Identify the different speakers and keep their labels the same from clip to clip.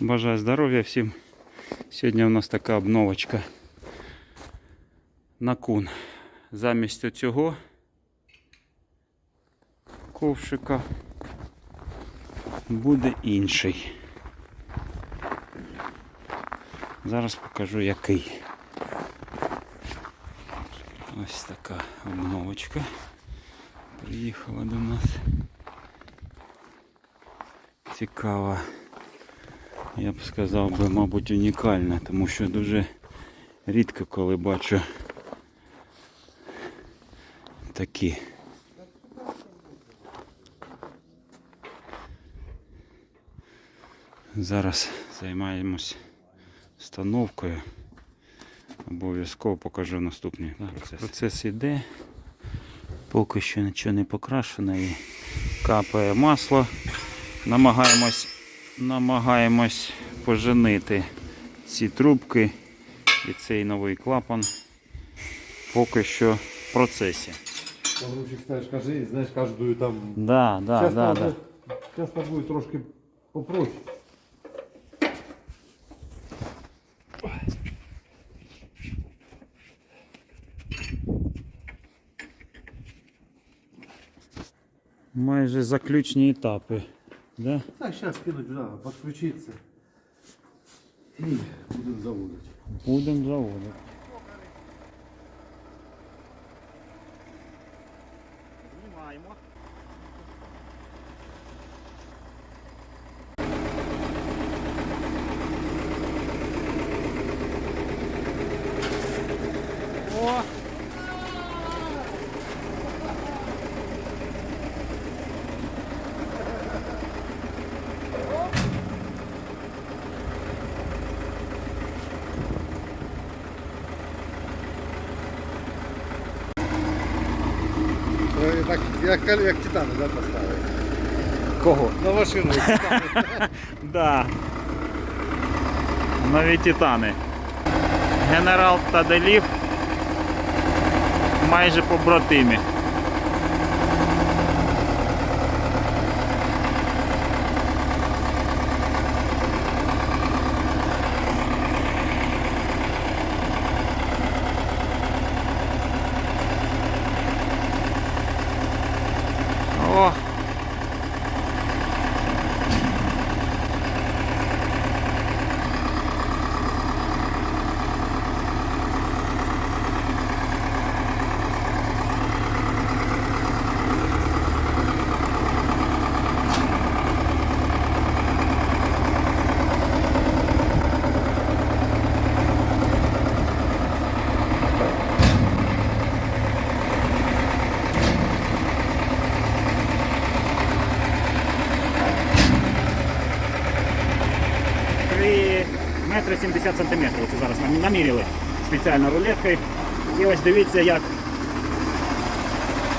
Speaker 1: Бажаю здоров'я всім. Сьогодні у нас така обновочка на кун. Замість цього ковшика буде інший. Зараз покажу який. Ось така обновочка приїхала до нас. Цікава. Я б сказав би, мабуть, унікальна, тому що дуже рідко коли бачу такі. Зараз займаємось встановкою. Обов'язково покажу наступний процес. Процес іде. Поки що нічого не покрашено і капає масло. Намагаємось, намагаємось поженити ці трубки і цей новий клапан. Поки що в процесі.
Speaker 2: Погрузчик ставишь, кажи, знаешь, каждую там...
Speaker 1: Да, да,
Speaker 2: Сейчас
Speaker 1: да, да.
Speaker 2: Сейчас надо будет трошки попроще.
Speaker 1: Майже заключні етапи. Да?
Speaker 2: Так, сейчас кинуть, да, подключиться. И будем заводить.
Speaker 1: Будемо заводити.
Speaker 3: Знімаємо. О!
Speaker 2: Як, як титани, да, поставили?
Speaker 1: Кого?
Speaker 2: На машину.
Speaker 1: Да. Нові титани. Генерал та Делів майже побратимі. О!
Speaker 3: Три метри 70 сантиметрів. Це зараз нам наміряли спеціально рулеткою. І ось дивіться, як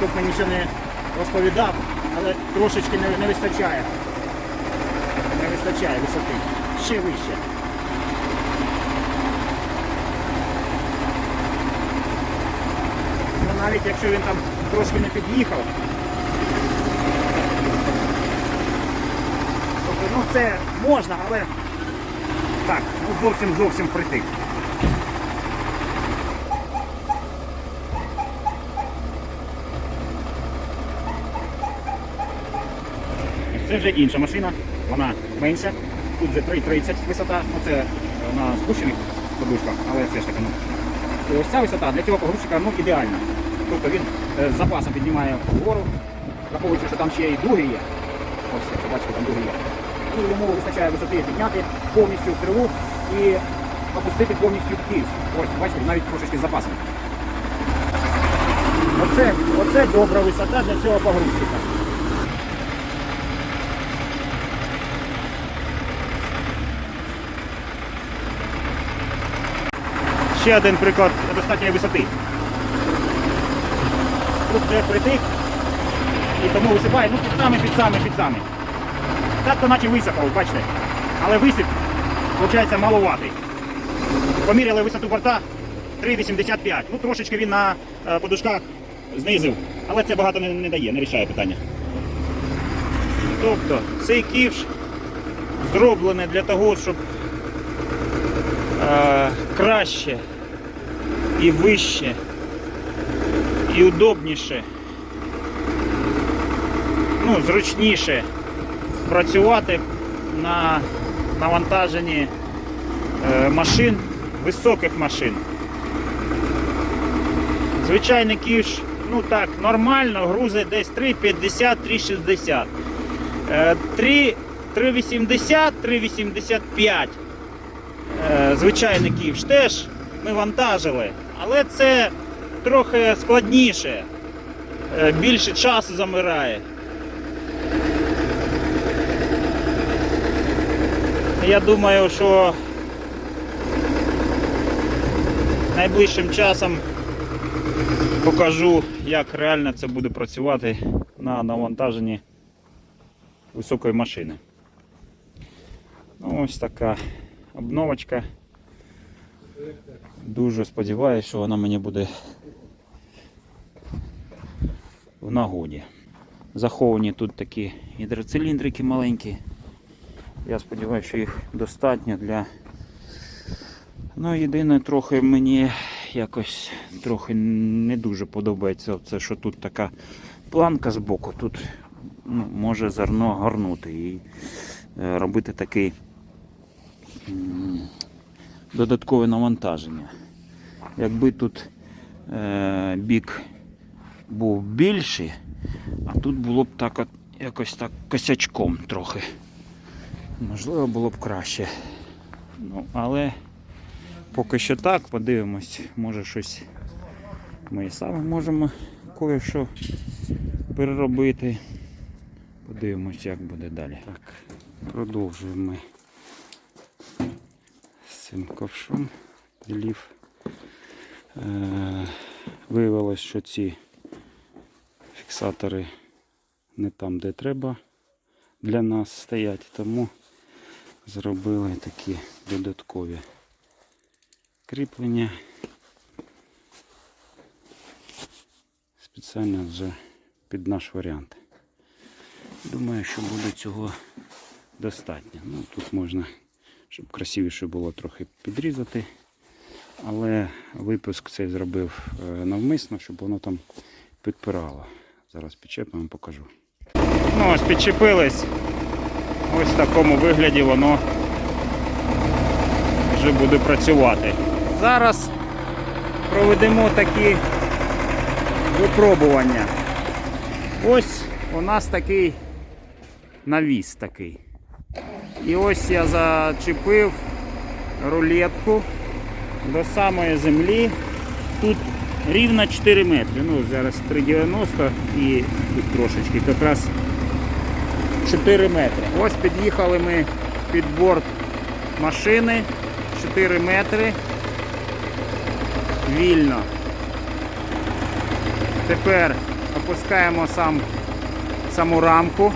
Speaker 3: тут мені ще не розповідав, але трошечки не, не вистачає. Не вистачає висоти. Ще вище. Ну, навіть якщо він там трошки не під'їхав. Тобто, ну це можна, але так, ну зовсім зовсім притик. Це вже інша машина, вона менша. Тут вже 3,30 висота, ну це на спущених подушках, але все ж таки. Ну. І ось ця висота для цього погрузчика ну, ідеальна. Тобто він е, з запасом піднімає вгору, враховуючи, що там ще і дуги є. Ось, бачите, там дуги є. Ну, йому вистачає висоти підняти повністю в триву і опустити повністю в кільць. Ось, бачите, навіть трошечки з запасом. Оце, оце добра висота для цього погрузчика. Ще один приклад достатньої висоти. Тут вже притик і тому висипає, ну під самий, під самий, під самий. Так то наче висипав, бачите. Але висип, виходить, маловатий. Поміряли висоту борта 3,85. Ну трошечки він на е, подушках знизив. Але це багато не, не дає, не рішає питання. Тобто цей ківш зроблене для того, щоб е, краще і вище, і удобніше, ну, зручніше працювати на навантаженні е, машин, високих машин. Звичайний кіш, ну так, нормально, грузить десь 3,50-3,60. Е, 3 3,80, 3,85. Е, Звичайний ківш теж ми вантажили, але це трохи складніше, Е, більше часу замирає. Я думаю, що найближчим часом покажу, як реально це буде працювати на навантаженні високої машини. Ну, ось така обновочка. Дуже сподіваюся, що вона мені буде в нагоді. Заховані тут такі гідроциліндрики маленькі. Я сподіваюся, що їх достатньо для. Ну, єдине, трохи мені якось трохи не дуже подобається це, що тут така планка з боку. Тут ну, може зерно горнути і е, робити такий додаткове навантаження. Якби тут е, бік був більший, а тут було б так от, якось так косячком трохи. Можливо, було б краще. Ну, але поки що так, подивимось, може щось ми і саме можемо кое-що переробити. Подивимось, як буде далі. Так, продовжуємо ми з цим ковшом. Ділів. Е, виявилось, що ці фіксатори не там, де треба для нас стоять, тому зробили такі додаткові кріплення. Спеціально вже під наш варіант. Думаю, що буде цього достатньо. Ну, тут можна, щоб красивіше було трохи підрізати. Але випуск цей зробив е, навмисно, щоб воно там підпирало. Зараз підчепимо, покажу. Ну, ось підчепились. Ось в такому вигляді воно вже буде працювати. Зараз проведемо такі випробування. Ось у нас такий навіс такий. І ось я зачепив рулетку до самої землі. Тут рівно 4 метри. Ну, зараз 3,90 і тут трошечки якраз 4 метри. Ось під'їхали ми під борт машини 4 метри. Вільно. Тепер опускаємо сам, саму рамку.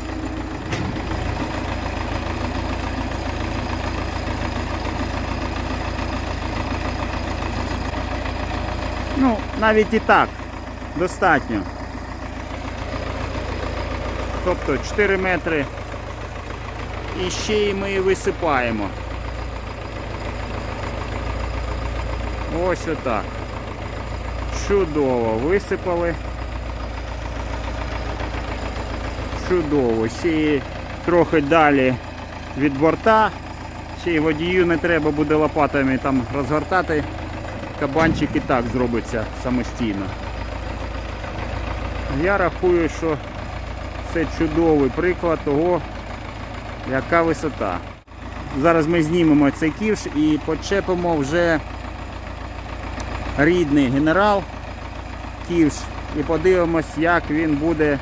Speaker 3: Ну, навіть і так достатньо. Тобто 4 метри. І ще й ми висипаємо. Ось отак. Чудово висипали. Чудово. Ще й трохи далі від борта. Ще й водію не треба буде лопатами там розгортати. Кабанчик і так зробиться самостійно. Я рахую, що це чудовий приклад того, яка висота. Зараз ми знімемо цей ківш і почепимо вже рідний генерал ківш і подивимось, як він буде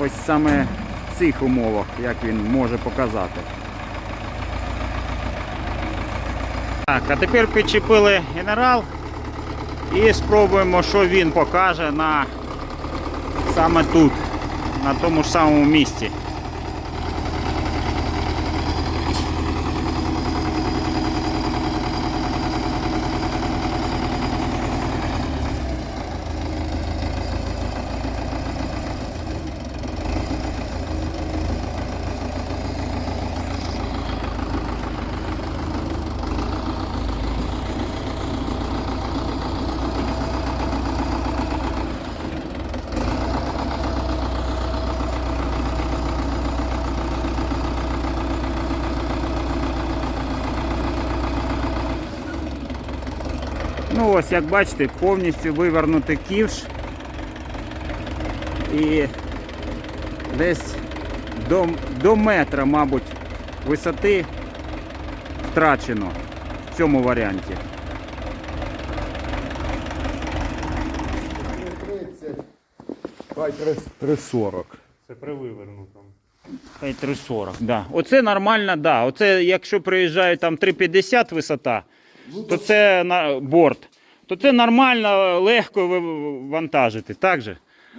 Speaker 3: ось саме в цих умовах, як він може показати. Так, а тепер підчепили генерал і спробуємо, що він покаже на саме тут, на тому ж самому місці. Ну ось, як бачите, повністю вивернутий ківш. І десь до, до метра, мабуть, висоти втрачено в цьому варіанті.
Speaker 2: 30, хай 340.
Speaker 4: Це при вивернутому.
Speaker 3: Хай 3,40, да. Оце нормально, да. Оце якщо приїжджає там 3,50 висота, то це на борт. То це нормально, легко вантажити, так же?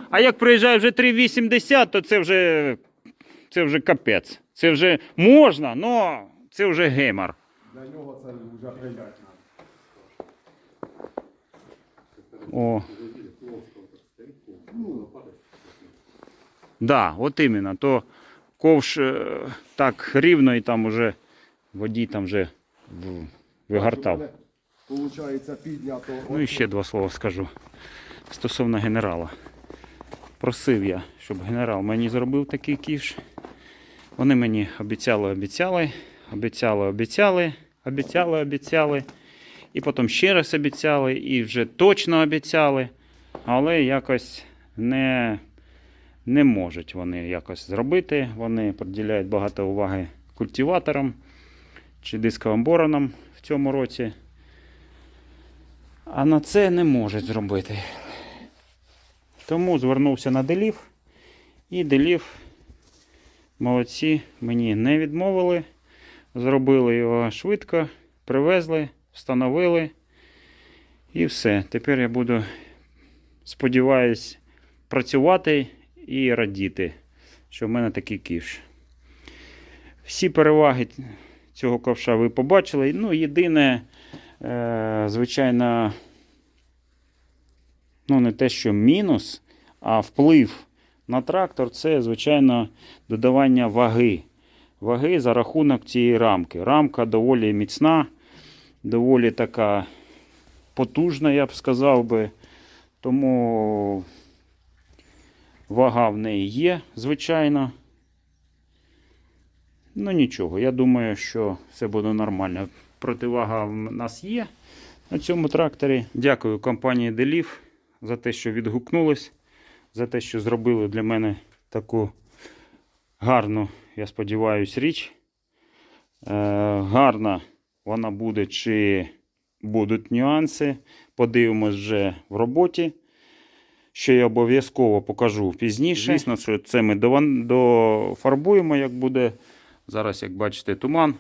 Speaker 3: А як приїжджає вже 3,80, то це вже, це вже капець. Це вже можна, але це вже гемор.
Speaker 2: Для нього це вже прийняти.
Speaker 3: О. Да, от іменно. То ковш е, так рівно і там уже водій там вже вигортав.
Speaker 2: Піднято.
Speaker 3: Ну і ще два слова скажу стосовно генерала. Просив я, щоб генерал мені зробив такий ківш. Вони мені обіцяли, обіцяли, обіцяли, обіцяли, обіцяли, обіцяли. І потім ще раз обіцяли, і вже точно обіцяли. Але якось не, не можуть вони якось зробити. Вони приділяють багато уваги культиваторам чи дисковим боронам цьому році. А на це не можуть зробити. Тому звернувся на Делів. І Делів молодці мені не відмовили. Зробили його швидко, привезли, встановили. І все. Тепер я буду, сподіваюсь, працювати і радіти, що в мене такий ківш. Всі переваги цього ковша ви побачили. Ну, єдине, е, звичайно, ну не те, що мінус, а вплив на трактор це, звичайно, додавання ваги. Ваги за рахунок цієї рамки. Рамка доволі міцна, доволі така потужна, я б сказав би. Тому вага в неї є, звичайно. Ну нічого, я думаю, що все буде нормально. Противага в нас є на цьому тракторі. Дякую компанії Делів за те, що відгукнулись, за те, що зробили для мене таку гарну, я сподіваюся, річ. Е, гарна вона буде, чи будуть нюанси. Подивимось вже в роботі. Що я обов'язково покажу пізніше. Звісно, що це ми дофарбуємо, як буде. Зараз, як бачите, туман.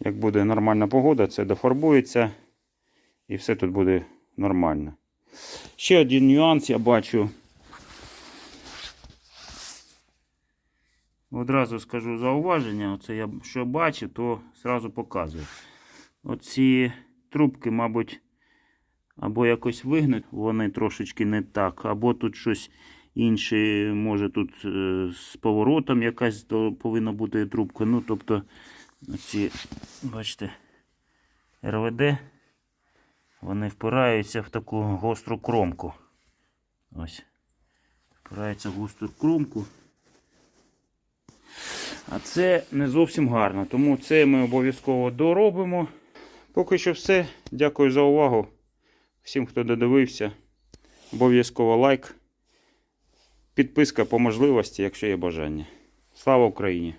Speaker 3: Як буде нормальна погода, це дофарбується. І все тут буде нормально. Ще один нюанс я бачу. Одразу скажу зауваження. Оце я що бачу, то зразу показую. Оці трубки, мабуть, або якось вигнуть, вони трошечки не так, або тут щось інше, може тут е, з поворотом якась повинна бути трубка. Ну, тобто, ці, бачите, РВД, вони впираються в таку гостру кромку. Ось. Впираються в гостру кромку. А це не зовсім гарно, тому це ми обов'язково доробимо. Поки що все. Дякую за увагу. Всім, хто додивився, обов'язково лайк. Підписка по можливості, якщо є бажання. Слава Україні!